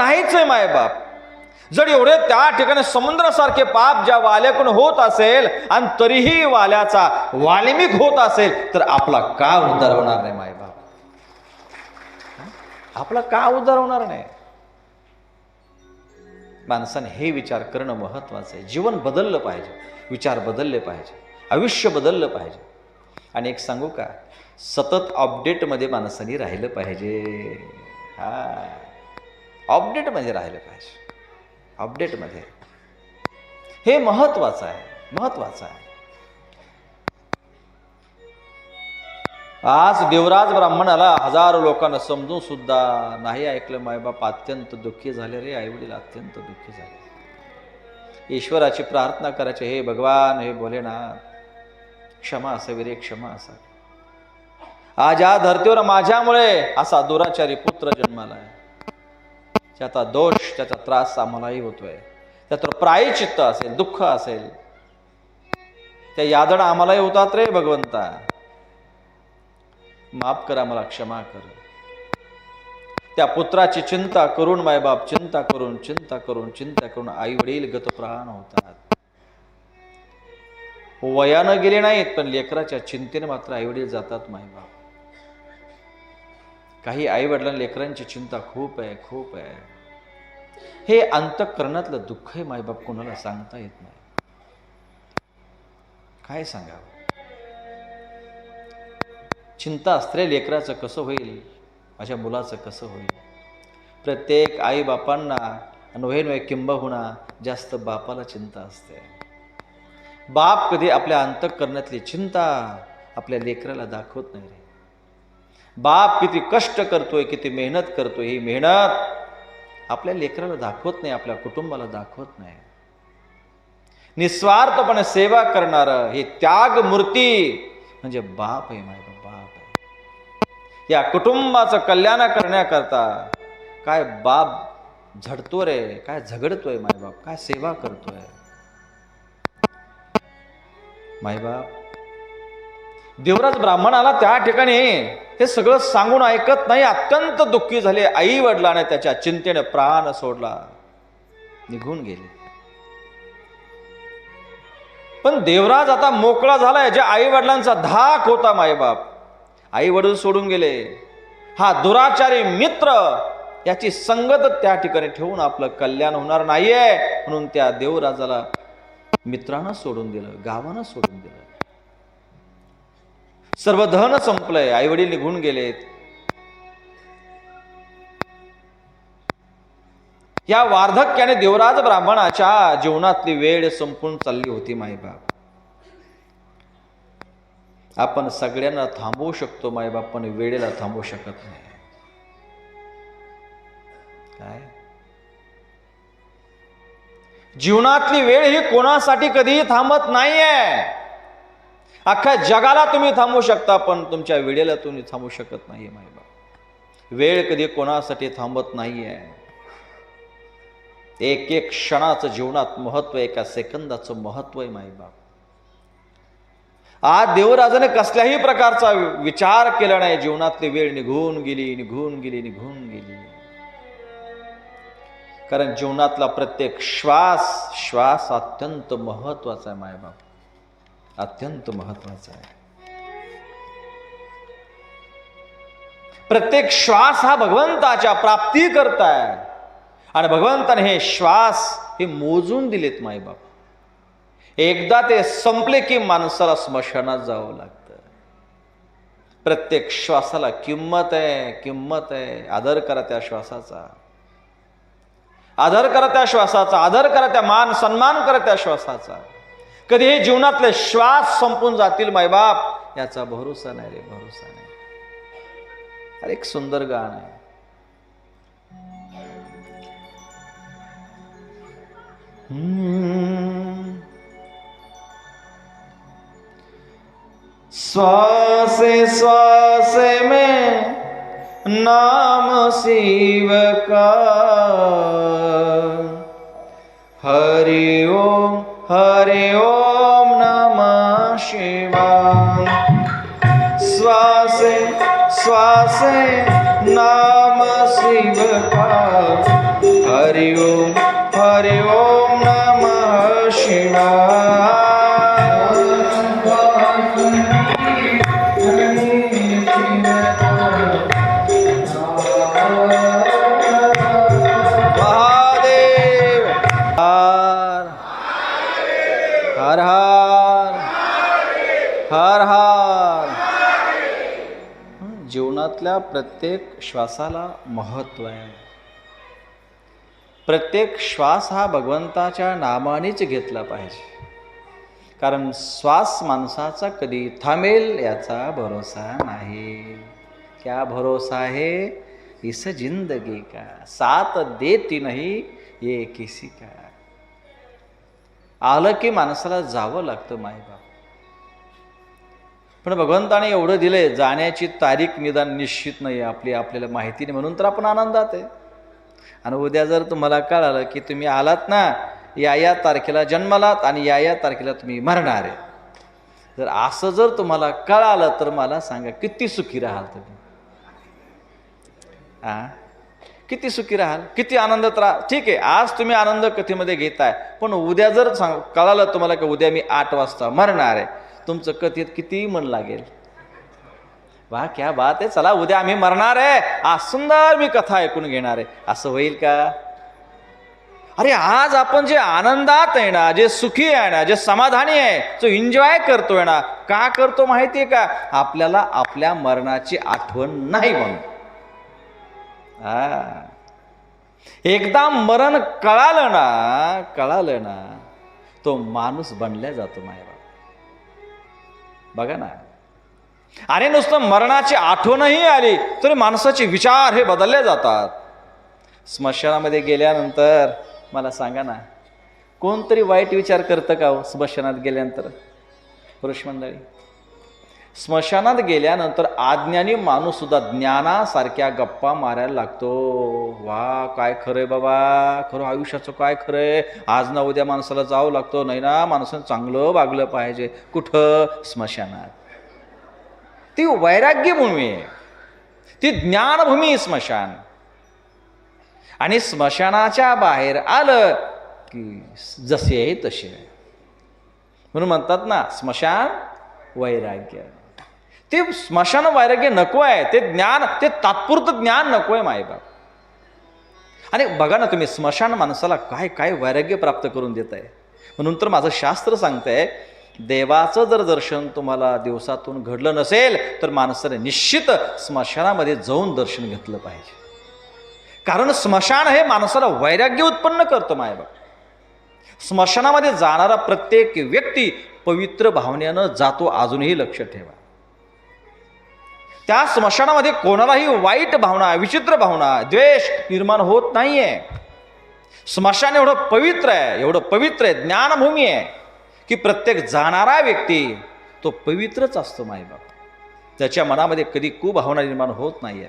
नाहीच आहे मायबाप जर एवढे त्या ठिकाणी समुद्रासारखे पाप ज्या वाल्याकडून होत असेल आणि तरीही वाल्याचा वाल्मिक होत असेल तर आपला का उद्धार होणार नाही मायबाप आपला का उद्धार होणार नाही? माणसाने हे विचार करणं महत्वाचं आहे. जीवन बदललं पाहिजे विचार बदलले पाहिजे आयुष्य बदललं पाहिजे. आणि एक सांगू का? सतत अपडेटमध्ये माणसाने राहिलं पाहिजे. हा अपडेटमध्ये राहिलं पाहिजे. अपडेटमध्ये हे महत्वाचं आहे. महत्वाचं आहे. आज देवराज ब्राह्मणाला हजारो लोकांना समजून सुद्धा नाही ऐकलं मायबाप अत्यंत दुःखी झाले रे आईवडील अत्यंत दुःखी झाले. ईश्वराची प्रार्थना करायची हे भगवान हे भोलेनाथ क्षमा असावी रे क्षमा असावी आज या धर्तीवर माझ्यामुळे असा दुराचारी पुत्र जन्माला आहे. त्याचा दोष त्याचा त्रास आम्हालाही होतोय. त्याचं प्रायचित्त असेल दुःख असेल. त्या यादना आम्हालाही होतात रे भगवंता. माफ करा मला क्षमा कर. त्या पुत्राची चिंता करून मायबाप चिंता करून चिंता करून चिंता करून आई वडील गतप्राण होतात. वयानं गेले नाहीत पण लेकराच्या चिंतेने मात्र आई वडील जातात मायबाप. काही आई वडिलांना लेकरांची चिंता खूप आहे खूप आहे. हे अंतकरणातलं दुःख आहे मायबाप कोणाला सांगता येत नाही. काय सांगावं? चिंता असते लेकराचं कसं होईल? माझ्या मुलाचं कसं होईल? प्रत्येक आई बापांना नव्हे नव्हे किंबहुना जास्त बापाला चिंता असते. बाप कधी आपल्या अंतकरणातली चिंता आपल्या लेकराला दाखवत नाही रे. बाप किती कष्ट करतोय किती मेहनत करतोय. ही मेहनत आपल्या लेकराला दाखवत नाही आपल्या कुटुंबाला दाखवत नाही. निस्वार्थपणे सेवा करणारं हे त्याग मूर्ती म्हणजे बाप आहे माय बाप आहे. या कुटुंबाचं कल्याण करण्याकरता काय बाप झडतो रे काय झगडतोय मायबाप काय सेवा करतोय. मायबाप देवराज ब्राह्मणाला त्या ठिकाणी. हे सगळं सांगून ऐकत नाही अत्यंत दुःखी झाले. आई वडिलाने त्याच्या चिंतेने प्राण सोडला. निघून गेले. पण देवराज आता मोकळा झालाय. ज्या आई वडिलांचा धाक होता मायबाप. आई वडील सोडून गेले. हा दुराचारी मित्र याची संगत त्या ठिकाणी ठेवून आपलं कल्याण होणार नाहीये. म्हणून त्या देवराजाला मित्रानं सोडून दिलं गावानं सोडून दिलं. सर्व धन संपलंय आई वडील निघून गेलेत. या वार्धक्याने देवराज ब्राह्मणाच्या जीवनातली वेळ संपून चालली होती मायबाप आपण सगळ्यांना थांबवू शकतो मायबाप पण वेळेला थांबवू शकत नाही. काय? जीवनातली वेळ ही कोणासाठी कधीही थांबत नाहीये. अख्ख्या जगाला तुम्ही थांबवू शकता पण तुमच्या वेळेला तुम्ही थांबू शकत नाहीये मायबाप वेळ कधी कोणासाठी थांबत नाहीये. एक एक क्षणाचं जीवनात महत्त्व एका सेकंदाचं महत्त्व आहे माईबाप आज देवराजाने कसल्याही प्रकारचा विचार केला नाही. जीवनातली वेळ निघून गेली निघून गेली निघून गेली. कारण जीवनातला प्रत्येक श्वास श्वास अत्यंत महत्त्वाचा आहे मायबाप अत्यंत महत्त्वाचा आहे. प्रत्येक श्वास हा भगवंताच्या प्राप्ती करताय. आणि भगवंताने हे श्वास हे मोजून दिलेत मायबाप. एकदा ते संपले की माणसाला स्मशानात जावं लागतं. प्रत्येक श्वासाला किंमत आहे किंमत आहे. आदर करा त्या श्वासाचा. आदर करा त्या श्वासाचा आदर करा त्या मान सन्मान करा त्या श्वासाचा. कधी हे जीवनातले श्वास संपून जातील मायबाप. याचा भरोसा नाही रे भरोसा नाही. अरे एक सुंदर गाण आहे. हम्म. श्वासे श्वासे में नाम शिव का? हरि ओम हरि ओम नमः शिवाय। श्वासे श्वासे नाम शिव का हरि ओम हरि घेतलेल्या प्रत्येक श्वासाला महत्त्व आहे. प्रत्येक श्वास हा भगवंताच्या नामानेच घेतला पाहिजे. कारण श्वास माणसाचा कधी थांबेल याचा भरोसा नाही. क्या भरोसा आहे इस जिंदगी का. साथ देती नाही ये किसी का. आलं की माणसाला जावं लागतं मायबाप. पण भगवंताने एवढं दिलंय जाण्याची तारीख निदान निश्चित नाही आपली आपल्याला माहिती नाही म्हणून तर आपण आनंदात आहे. आणि उद्या जर तुम्हाला कळालं की तुम्ही आलात ना या या तारखेला जन्मालात आणि या या तारखेला तुम्ही मरणार आहे. जर असं जर तुम्हाला कळालं तर मला सांगा किती सुखी राहाल तुम्ही? आ? किती सुखी राहाल? किती आनंदात राहा? ठीक आहे आज तुम्ही आनंद कथेमध्ये घेताय पण उद्या जर सांग कळालं तुम्हाला की उद्या मी आठ वाजता मरणार आहे तुमचं कथेत किती मन लागेल? वा क्या बात आहे. चला उद्या आम्ही मरणार आहे. आज सुंदर मी कथा ऐकून घेणार आहे. असं होईल का? अरे आज आपण जे आनंदात आहे ना जे सुखी आहे ना जे समाधानी आहे जो एन्जॉय करतोय ना का करतो माहितीये का? आपल्याला आपल्या मरणाची आठवण नाही म्हणून. हा एकदा मरण कळालं ना कळालं ना तो माणूस बनल्या जातो मायबाप. बघा ना. आणि नुसतं मरणाची आठवणही आली तरी माणसाचे विचार हे बदलले जातात. स्मशानामध्ये गेल्यानंतर मला सांगा ना कोणतरी वाईट विचार करतं का हो, स्मशानात गेल्यानंतर? पुरुष मंडळी स्मशानात गेल्यानंतर आज्ञानी माणूस सुद्धा ज्ञानासारख्या गप्पा मारायला लागतो. वा काय खरंय बाबा. खरं आयुष्याचं काय खरंय? आज ना उद्या माणसाला जावं लागतं. नाही ना माणसानं चांगलं वागलं पाहिजे. कुठं? स्मशानात. ती वैराग्यभूमी आहे. ती ज्ञानभूमी आहे स्मशान. आणि स्मशानाच्या बाहेर आलं की जसे आहे तसे. आहे. म्हणून म्हणतात ना स्मशान वैराग्य. ते स्मशान वैराग्य नको आहे ते ज्ञान ते तात्पुरतं ज्ञान नको आहे मायबाप. आणि बघा ना तुम्ही स्मशान माणसाला काय काय वैराग्य प्राप्त करून देत आहे. म्हणून तर माझं शास्त्र सांगतंय देवाचं जर दर्शन तुम्हाला दिवसातून घडलं नसेल तर माणसाने निश्चित स्मशानामध्ये जाऊन दर्शन घेतलं पाहिजे. कारण स्मशान हे माणसाला वैराग्य उत्पन्न करतं मायबाप. स्मशानामध्ये जाणारा प्रत्येक व्यक्ती पवित्र भावनेनं जातो अजूनही लक्ष ठेवा. त्या स्मशानामध्ये कोणालाही वाईट भावना विचित्र भावना द्वेष निर्माण होत नाहीये. स्मशान एवढं पवित्र आहे एवढं पवित्र आहे ज्ञानभूमी आहे की प्रत्येक जाणारा व्यक्ती तो पवित्रच असतो मायबाप त्याच्या मनामध्ये कधी कुभावना निर्माण होत नाहीये.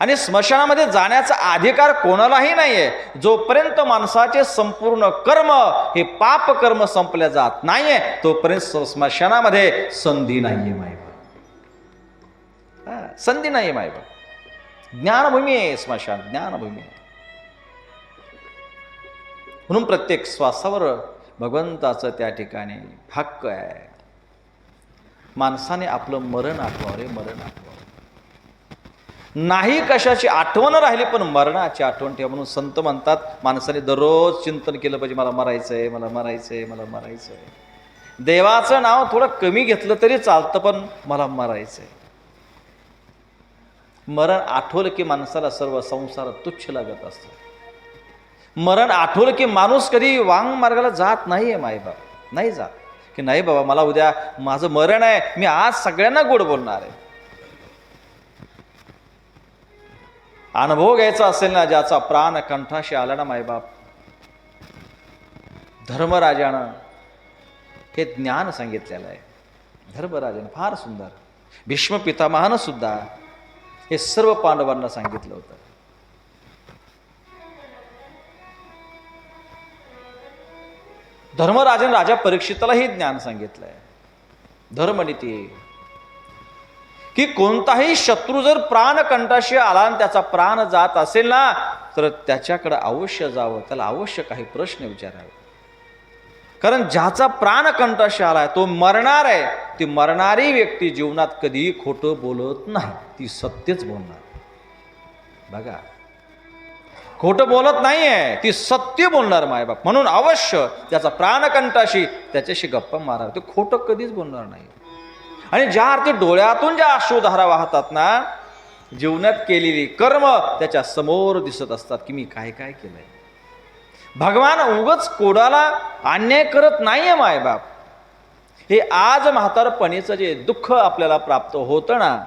आणि स्मशानामध्ये जाण्याचा अधिकार कोणालाही नाहीये. जोपर्यंत माणसाचे संपूर्ण कर्म हे पाप कर्म संपल्या जात नाहीये तोपर्यंत स्मशानामध्ये संधी नाहीये मायबा हा, संधी नाही मायबा ज्ञानभूमी आहे स्मशान ज्ञानभूमी आहे म्हणून प्रत्येक श्वासावर भगवंताचं त्या ठिकाणी हक्क आहे माणसाने आपलं मरण आठवावं रे मरण आठवावं नाही कशाची आठवण राहिली पण मरणाची आठवण ठेवा म्हणून संत म्हणतात माणसाने दररोज चिंतन केलं पाहिजे मला मरायचंय मला मरायचंय मला मरायचंय देवाचं नाव थोडं कमी घेतलं तरी चालतं पण मला मरायचंय मरण आठवलं की माणसाला सर्व संसार तुच्छ लागत असतं. मरण आठवलं की माणूस कधी वांग मार्गाला जात नाहीये मायबाप नाही जात. की नाही बाबा मला उद्या माझं मरण आहे मी आज सगळ्यांना गोड बोलणार आहे. अनुभव घ्यायचा असेल ना ज्याचा प्राण कंठाशी आला ना मायबाप धर्मराजानं हे ज्ञान सांगितलेलं आहे. धर्मराजानं फार सुंदर. भीष्म पितामहानं सुद्धा हे सर्व पांडवांना सांगितलं होतं. धर्मराजन राजा परीक्षिताला हे ज्ञान सांगितलंय. धर्मनीती की कोणताही शत्रू जर प्राणकंठाशी आला आणि त्याचा प्राण जात असेल ना तर त्याच्याकडं अवश्य जावं त्याला अवश्य काही प्रश्न विचारावे. कारण ज्याचा प्राण कंठाशी आलाय तो मरणार आहे. ती मरणारी व्यक्ती जीवनात कधीही खोटं बोलत नाही. ती सत्यच बोलणार. बघा. खोटं बोलत नाही आहे ती सत्य बोलणार मायबाप. म्हणून अवश्य त्याचा प्राणकंठाशी त्याच्याशी गप्पा मारावे. ते खोटं कधीच बोलणार नाही. आणि ज्या अर्थी डोळ्यातून ज्या अश्रुधारा वाहतात ना जीवनात केलेली कर्म त्याच्यासमोर दिसत असतात की मी काय काय केलंय. भगवान उगच कोडाला अन्याय करत नाहीये मायबाप हे आज म्हातारपणीचं जे दुःख आपल्याला प्राप्त होतं ना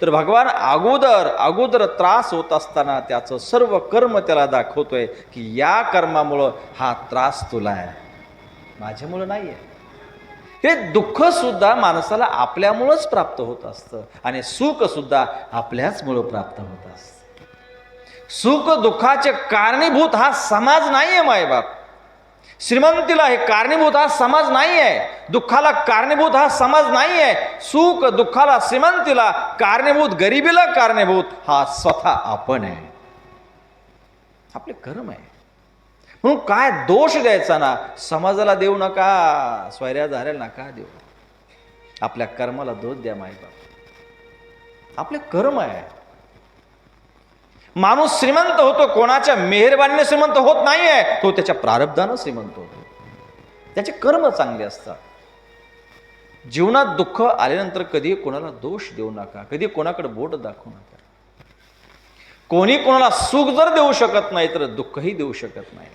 तर भगवान अगोदर अगोदर त्रास होत असताना त्याचं सर्व कर्म त्याला दाखवतोय की या कर्मामुळं हा त्रास तुला आहे. माझ्यामुळं नाही आहे हे दुःख सुद्धा माणसाला आपल्यामुळंच प्राप्त होत असतं आणि सुखसुद्धा आपल्याचमुळं प्राप्त होत असतं. सुख दुःखाचे कारणीभूत हा समाज नाही आहे मायबाप. श्रीमंतीला हे कारणीभूत हा समाज नाही आहे दुःखाला कारणीभूत हा समाज नाही आहे सुख दुःखाला श्रीमंतीला कारणीभूत गरिबीला कारणीभूत हा स्वतः आपण आहे. आपले कर्म आहे. म्हणून काय दोष द्यायचा ना? समाजाला देऊ नका स्वैर्या धारेला नका देऊ. आपल्या कर्माला दोष द्या माईबाप आपले कर्म आहे. माणूस श्रीमंत होतो कोणाच्या मेहरबानीने श्रीमंत होत नाही आहे तो त्याच्या प्रारब्धानं श्रीमंत होतो. त्याचे कर्म चांगले असतात. जीवनात दुःख आल्यानंतर कधी कोणाला दोष देऊ नका कधी कोणाकडे बोट दाखवू नका. कोणी कोणाला सुख जर देऊ शकत नाही तर दुःखही देऊ शकत नाही.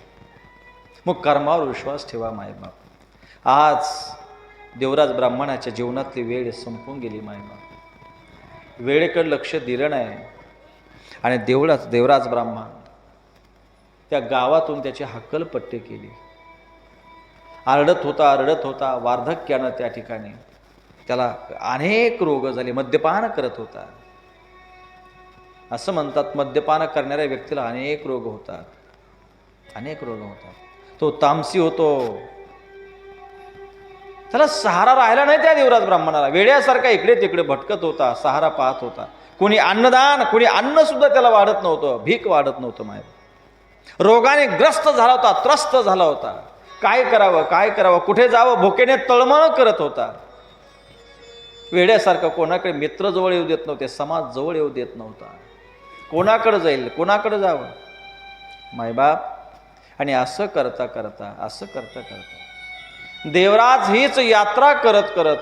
मग कर्मावर विश्वास ठेवा मायबाप आज देवराज ब्राह्मणाच्या जीवनातली वेळ संपून गेली मायबाप वेळेकडे लक्ष दिलं नाही. आणि देवळाच देवराज ब्राह्मण त्या गावातून त्याची हक्कलपट्टी केली. आरडत होता रडत होता वार्धक्यानं त्या ठिकाणी त्याला अनेक रोग झाले मद्यपान करत होता. असं म्हणतात मद्यपान करणाऱ्या व्यक्तीला अनेक रोग होतात. अनेक रोग होतात. तो तामसी होतो. त्याला सहारा राहिला नाही त्या देवराज ब्राह्मणाला. वेड्यासारखा इकडे तिकडे भटकत होता सहारा पाहत होता. कुणी अन्नदान कुणी अन्नसुद्धा त्याला वाढत नव्हतं भीक वाढत नव्हतं माय रोगाने ग्रस्त झाला होता त्रस्त झाला होता. काय करावं काय करावं कुठे जावं भुकेने तळमळ करत होता. वेड्यासारखं कोणाकडे मित्र जवळ येऊ देत नव्हते समाज जवळ येऊ देत नव्हता. कोणाकडं जाईल कोणाकडं जावं? मायबाप आणि असं करता करता असं करता करता. देवराज हीच यात्रा करत करत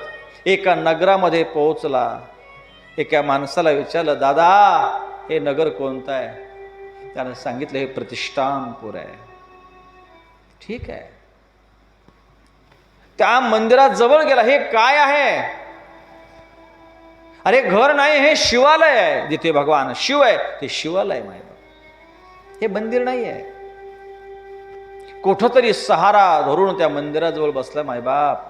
एका नगरामध्ये पोहोचला. एका माणसाला विचारलं दादा हे नगर कोणतं आहे? त्यानं सांगितलं हे प्रतिष्ठानपूर आहे. ठीक आहे. त्या मंदिरात जवळ गेला हे काय आहे? अरे घर नाही हे शिवालय आहे. जिथे भगवान शिव आहे ते शिवालय माय हे मंदिर नाही आहे. कुठंतरी सहारा धरून त्या मंदिराजवळ बसला मायबाप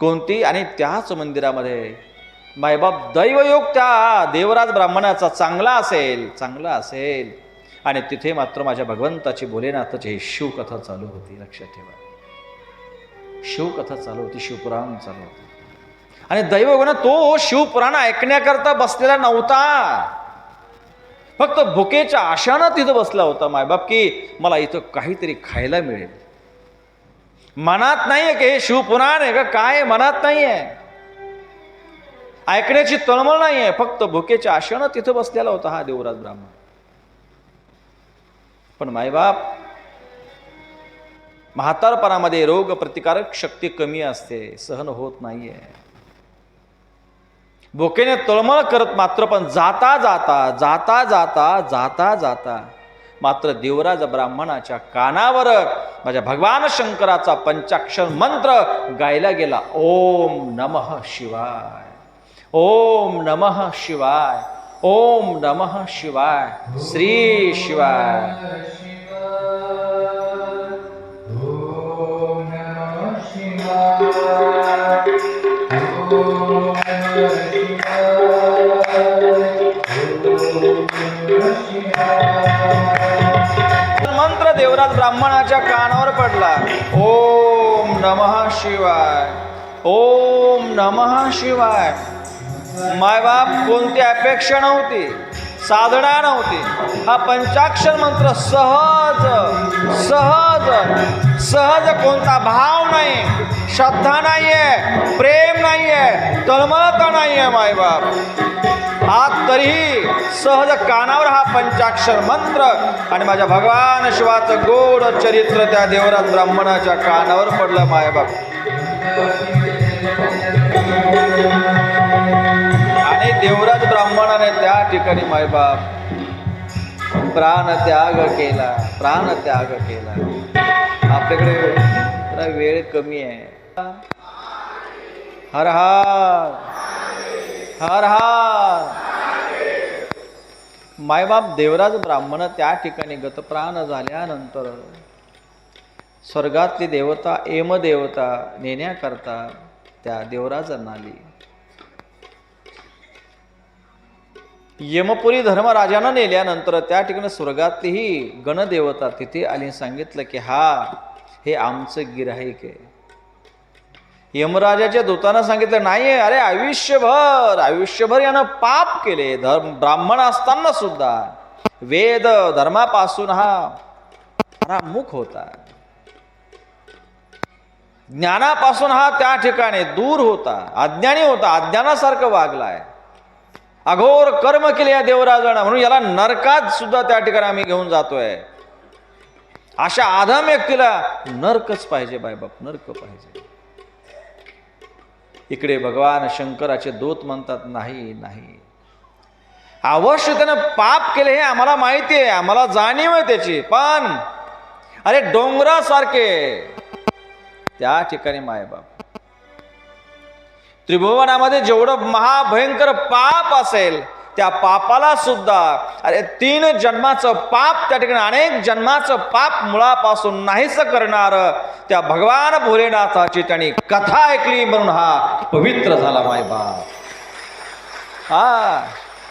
कोणती? आणि त्याच मंदिरामध्ये मायबाप दैवयोग त्या देवराज ब्राह्मणाचा चांगला असेल चांगला असेल. आणि तिथे मात्र माझ्या भगवंताची भोलेनाथाची ही शिवकथा चालू होती लक्षात ठेवा. शिवकथा चालू होती शिवपुराण चालू होती. आणि दैवयोगानं तो शिवपुराण ऐकण्याकरता बसलेला नव्हता. फक्त भुकेच्या आशानं तिथं बसला होता मायबाप की मला इथं काहीतरी खायला मिळेल. मनात नाही आहे की हे शिवपुराण आहे का? काय मनात नाही आहे ऐकण्याची तळमळ नाहीये. फक्त भुकेच्या आशेनं तिथं बसलेला होता हा देवराज ब्राह्मण. पण मायबाप म्हातारपणामध्ये रोग प्रतिकारक शक्ती कमी असते सहन होत नाहीये. भुकेने तळमळ करत मात्र पण जाता जाता जाता जाता जाता जाता मात्र देवराज ब्राह्मणाच्या कानावर माझ्या भगवान शंकराचा पंचाक्षर मंत्र गायला गेला. ओम नमः शिवाय. ओम नमः शिवाय ओम नमः शिवाय श्री शिवाय। मंत्र देवराज ब्राह्मणाच्या कानावर पडला. ओम नमः शिवाय ओम नमः शिवाय. मायबाप कोणती अपेक्षा नव्हती साधना नव्हती. हा पंचाक्षर मंत्र सहज सहज सहज कोणता भाव नाही श्रद्धा नाहीये प्रेम नाहीये तळमळता नाहीये मायबाप. आज तरीही सहज कानावर हा पंचाक्षर मंत्र आणि माझ्या भगवान शिवाचं गोड चरित्र त्या देवरात ब्राह्मणाच्या कानावर पडलं मायबाप. मायबाप प्राण त्याग केला प्राण त्याग केला. आपल्याकडे जरा वेळ कमी आहे. हर हर हर हर. मायबाप देवराज ब्राह्मण त्या ठिकाणी गतप्राण झाल्यानंतर स्वर्गातली देवता एमदेवता नेण्याकरता त्या देवराजांना आली. यमपुरी धर्मराजानं नेल्यानंतर त्या ठिकाणी स्वर्गातलीही गणदेवता तिथे आली सांगितलं की हा हे आमचं गिराहिक आहे. यमराजाच्या दूतानं सांगितलं नाही अरे आयुष्यभर आयुष्यभर यानं पाप केले धर्म ब्राह्मण असताना सुद्धा. वेद धर्मापासून हा परामुख होता. ज्ञानापासून हा त्या ठिकाणी दूर होता. अज्ञानी होता अज्ञानासारखं वागलाय. अघोर कर्म केले या देवराजानं. म्हणून याला नरकात सुद्धा त्या ठिकाणी आम्ही घेऊन जातोय. अशा आधम व्यक्तीला नरकच पाहिजे बायबाप नरक पाहिजे. इकडे भगवान शंकराचे दूत म्हणतात नाही नाही. अवश्य त्यानं पाप केले हे आम्हाला माहिती आहे आम्हाला जाणीव आहे त्याची. पण अरे डोंगरासारखे. त्या ठिकाणी मायबाप त्रिभुवनामध्ये जेवढं महाभयंकर पाप असेल त्या पापाला सुद्धा अरे तीन जन्माचं पाप त्या ठिकाणी अनेक जन्माचं पाप मुळापासून नाहीस करणार त्या भगवान भोलेनाथाची त्यांनी कथा ऐकली म्हणून हा पवित्र झाला मायबाप. हा.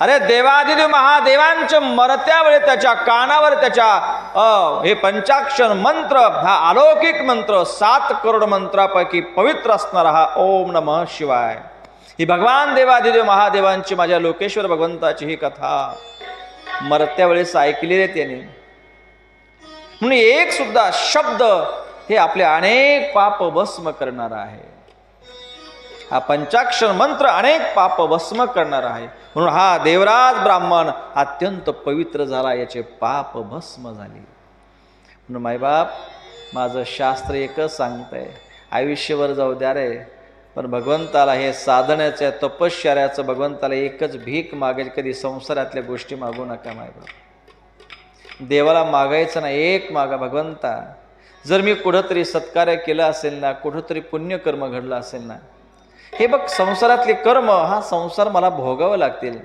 अरे देवादिदेव महादेवांच्या मरत्या वेळी त्याच्या कानावर त्याच्या अ, हे पंचाक्षर मंत्र हा अलौकिक मंत्र सात करोड मंत्रापैकी पवित्र असणारा हा ओम नमः शिवाय. ही भगवान देवादिदेव महादेवांची माझ्या लोकेश्वर भगवंताची ही कथा. मरत्या वेळेस ऐकलेली आहे त्याने. म्हणून एक सुद्धा शब्द हे आपले अनेक पाप भस्म करणार आहे. हा पंचाक्षर मंत्र अनेक पाप भस्म करणार आहे. म्हणून हा देवराज ब्राह्मण अत्यंत पवित्र झाला याचे पाप भस्म झाले. म्हणून मायबाप माझं शास्त्र एकच सांगतंय आयुष्यभर जाऊ द्या रे पण भगवंताला हे साधण्याचं तपश्चर्याचं भगवंताला एकच भीक मागायची कधी संसारातल्या गोष्टी मागू नका मायबाप. देवाला मागायचं ना एक मागा भगवंता. जर मी कुठंतरी सत्कार्य केलं असेल ना कुठंतरी पुण्यकर्म घडलं असेल ना हे बघ संसारातले कर्म हा संसार मला भोगावं लागतील.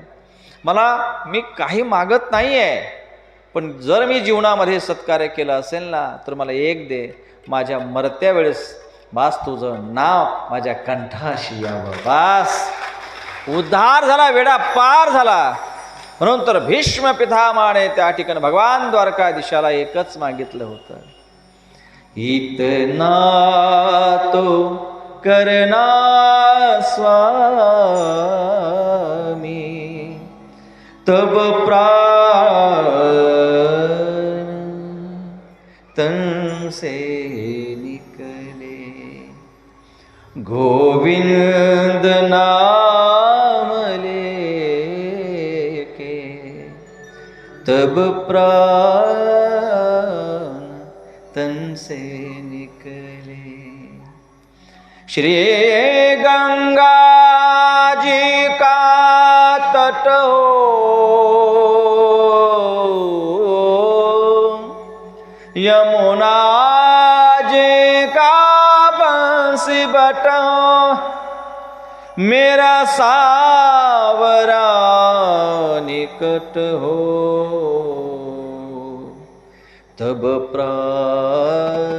मला मी काही मागत नाही आहे पण जर मी जीवनामध्ये सत्कार्य केलं असेल ना तर मला एक दे माझ्या मरत्या वेळेस बास तुझं नाव माझ्या कंठाशी यावं. बास. उद्धार झाला वेडा पार झाला. म्हणून तर भीष्म पितामाने त्या ठिकाणी भगवान द्वारकाधीशाला एकच मागितलं होतं. इतना तो करना स्वामी। तब प्राण तन से निकले। गोविंद नाम लेके तब प्राण तन से श्री गंगा जी का तट हो। यमुना जी का बंसी बटा हो। मेरा सावरा निकट हो। तब प्राण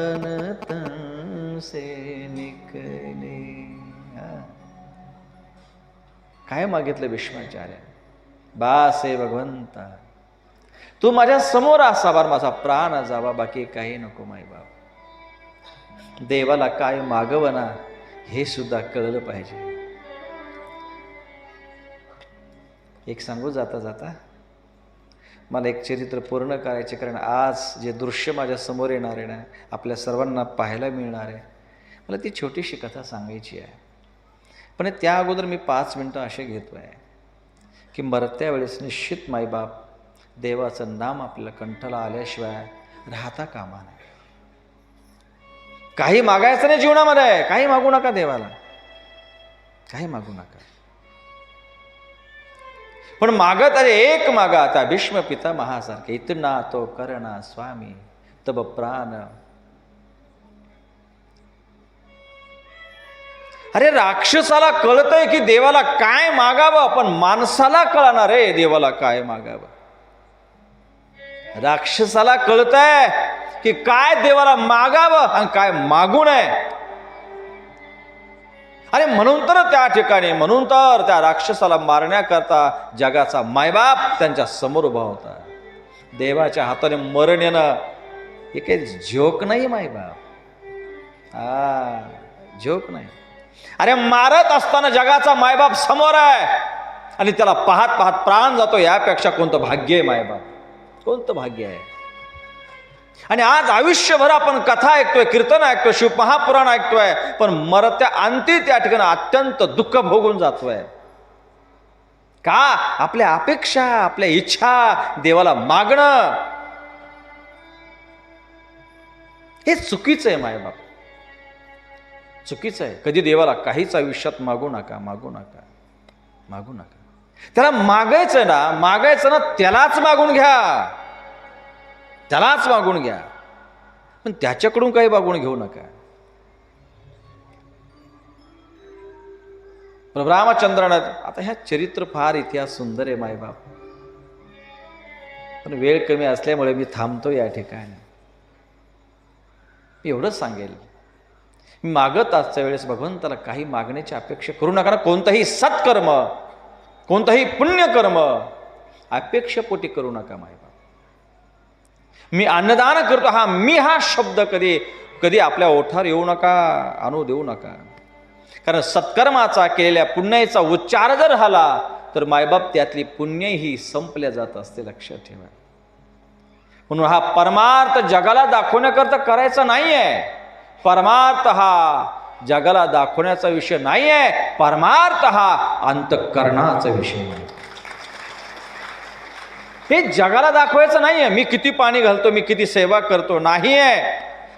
काय मागितलं भीष्माचार्य? बासे हे भगवंता तू माझ्यासमोर असावा माझा प्राण जावा बाकी काही नको माई बाप. देवाला काय मागवना हे सुद्धा कळलं पाहिजे. एक सांगू जाता जाता मला एक चरित्र पूर्ण करायचे कारण आज जे दृश्य माझ्यासमोर येणार आहे ना आपल्या सर्वांना पाहायला मिळणार आहे मला ती छोटीशी कथा सांगायची आहे. पण त्या अगोदर मी पाच मिनटं असे घेतो आहे की मरत्या वेळेस निश्चित माईबाप देवाचं नाम आपल्याला कंठाला आल्याशिवाय राहता कामा नाही काही मागायचं नाही जीवनामध्ये. काही मागू नका देवाला. काही मागू नका. पण मागत अरे एक मागा आता भीष्म पिता महासारखे इतना तो करणा स्वामी तब प्राण अरे राक्षसाला कळतंय की देवाला काय मागावं? पण माणसाला कळणार आहे देवाला काय मागावं? राक्षसाला कळतंय की काय देवाला मागावं आणि काय मागू नये. अरे म्हणून तर त्या ठिकाणी म्हणून तर त्या राक्षसाला मारण्याकरता जगाचा मायबाप त्यांच्यासमोर उभा होता. देवाच्या हाताने मरण येणं हे काही झोक नाही मायबाप. हा झोक नाही. अरे मारत असताना जगाचा मायबाप समोर आहे. आणि त्याला पाहत पाहत प्राण जातो यापेक्षा कोणतं भाग्य आहे मायबाप? कोणतं भाग्य आहे? आणि आज आयुष्यभर आपण कथा ऐकतोय कीर्तन ऐकतोय शिव महापुराण ऐकतोय पण मरत्या अंती त्या ठिकाणी अत्यंत दुःख भोगून जातोय. का? आपल्या अपेक्षा आपल्या इच्छा देवाला मागणं. हे चुकीचं आहे मायबाप. चुकीचं आहे. कधी देवाला काहीच आयुष्यात मागू नका मागू नका मागू नका. त्याला मागायचं ना मागायचं ना त्यालाच मागून घ्या. त्यालाच मागून घ्या. पण त्याच्याकडून काही मागून घेऊ नका. रामचंद्रानं आता ह्या चरित्र फार इतिहास सुंदर आहे मायबाप पण वेळ कमी असल्यामुळे मी थांबतो या ठिकाणी. मी एवढंच सांगेल. मागत आजच्या वेळेस भगवंताला काही मागण्याची अपेक्षा करू नका ना. कोणतंही सत्कर्म कोणतंही पुण्यकर्म अपेक्षापोटी करू नका मायबाप मी अन्नदान करतो हा मी हा शब्द कधी कधी आपल्या ओठावर येऊ नका आणू देऊ नका. कारण सत्कर्माचा केलेल्या पुण्याचा उच्चार जर झाला तर मायबाप त्यातली पुण्यही संपल्या जात असते लक्षात ठेवा. म्हणून हा परमार्थ जगाला दाखवण्याकरता करायचा नाही आहे परमार्थ. हा जगाला दाखवण्याचा विषय नाही आहे परमार्थ हा अंतकरणाचा विषय हे जगाला दाखवायचं नाही आहे मी किती पाणी घालतो मी किती सेवा करतो नाही आहे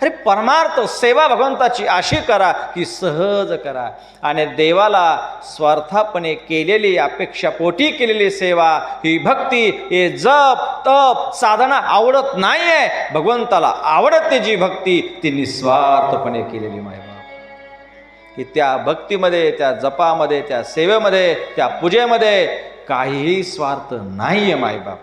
अरे परमार्थ सेवा भगवंताची अशी करा की सहज करा. आणि देवाला स्वार्थापणे केलेली अपेक्षा पोटी केलेली सेवा ही भक्ती हे जप तप साधना आवडत नाही आहे भगवंताला आवडते जी भक्ती ती निस्वार्थपणे केलेली मायबा की त्या भक्तीमध्ये त्या जपामध्ये त्या सेवेमध्ये त्या पूजेमध्ये काहीही स्वार्थ नाही आहे मायबाप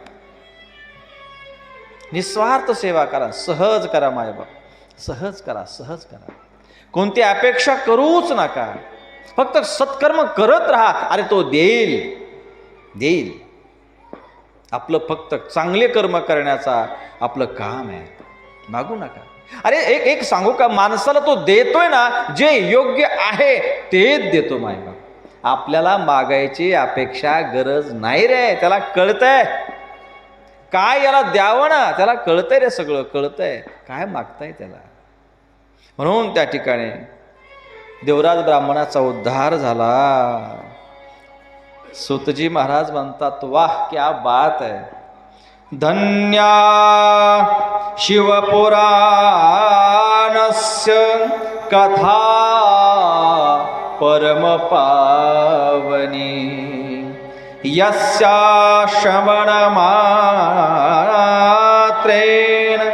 निस्वार्थ सेवा करा सहज करा मायबाप सहज करा सहज करा. कोणती अपेक्षा करूच नका. फक्त सत्कर्म करत राहा. अरे तो देईल. देईल. आपलं फक्त चांगले कर्म करण्याचा आपलं काम आहे. मागू नका. अरे एक एक सांगू का? माणसाला तो देतोय ना जे योग्य आहे तेच देतो मायबाप. आपल्याला मागायची अपेक्षा गरज नाही रे. त्याला कळतंय. काय याला द्यावं ना? त्याला कळतंय रे सगळं कळतंय. काय मागताय त्याला? म्हणून त्या ठिकाणी देवराज ब्राह्मणाचा उद्धार झाला. सुतजी महाराज म्हणतात वाह क्या बात आहे धन्या शिवपुराणस्य कथा परमपावनी। पावनी यस्या श्रवणमात्रेण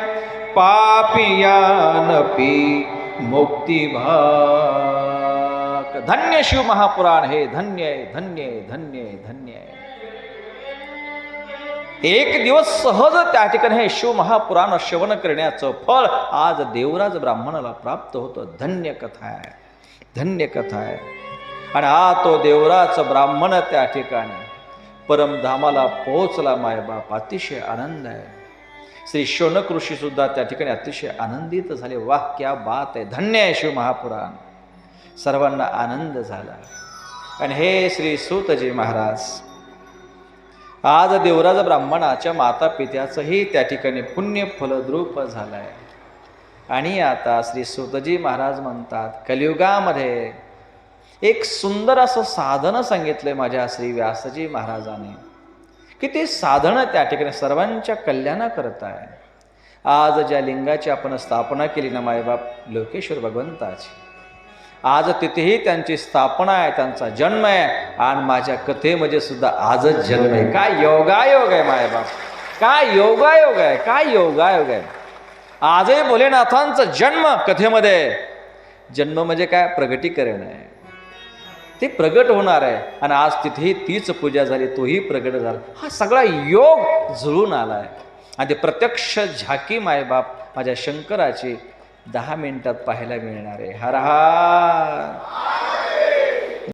पापियानपि मुक्तिभाक। धन्य शिव महापुराण हे धन्य धन्य धन्य धन्य। आहे. एक दिवस सहज त्या ठिकाणी हे शिव महापुराण श्रवण करण्याचं फळ आज देवराज ब्राह्मणाला प्राप्त होतं. धन्य कथा आहे. धन्य कथा आहे. आणि हा तो देवराच ब्राह्मण त्या ठिकाणी परमधामाला पोहोचला मायबाप अतिशय आनंद आहे. श्री शौनक ऋषीसुद्धा त्या ठिकाणी अतिशय आनंदित झाले. वाह क्या बात आहे. धन्य आहे शिव महापुराण. सर्वांना आनंद झाला. आणि हे श्री सूतजी महाराज आज देवराज ब्राह्मणाच्या माता पित्याचंही त्या ठिकाणी पुण्य फलद्रूप झालं आहे आणि आता श्री सुतजी महाराज म्हणतात कलियुगामध्ये एक सुंदर असं साधनं सांगितलंय माझ्या श्री व्यासजी महाराजाने. की ते साधनं त्या ठिकाणी सर्वांच्या कल्याणाकरता आहे आज ज्या लिंगाची आपण स्थापना केली ना मायबाप लोकेश्वर भगवंताची. आज तिथेही त्यांची स्थापना आहे त्यांचा जन्म आहे आणि माझ्या कथेमध्ये सुद्धा आजच जन्म आहे. काय योगायोग आहे मायबाप. काय योगायोग आहे काय योगायोग आहे. आजही भोलेनाथांचा जन्म कथेमध्ये. जन्म म्हणजे काय? प्रगटीकरण आहे. ते प्रगट होणार आहे. आणि आज तिथेही तीच पूजा झाली तोही प्रगट झाला. हा सगळा योग जुळून आला आहे आणि ते प्रत्यक्ष झाकी मायबाप माझ्या शंकराची दहा मिनिटात पाहायला मिळणार आहे. हर हा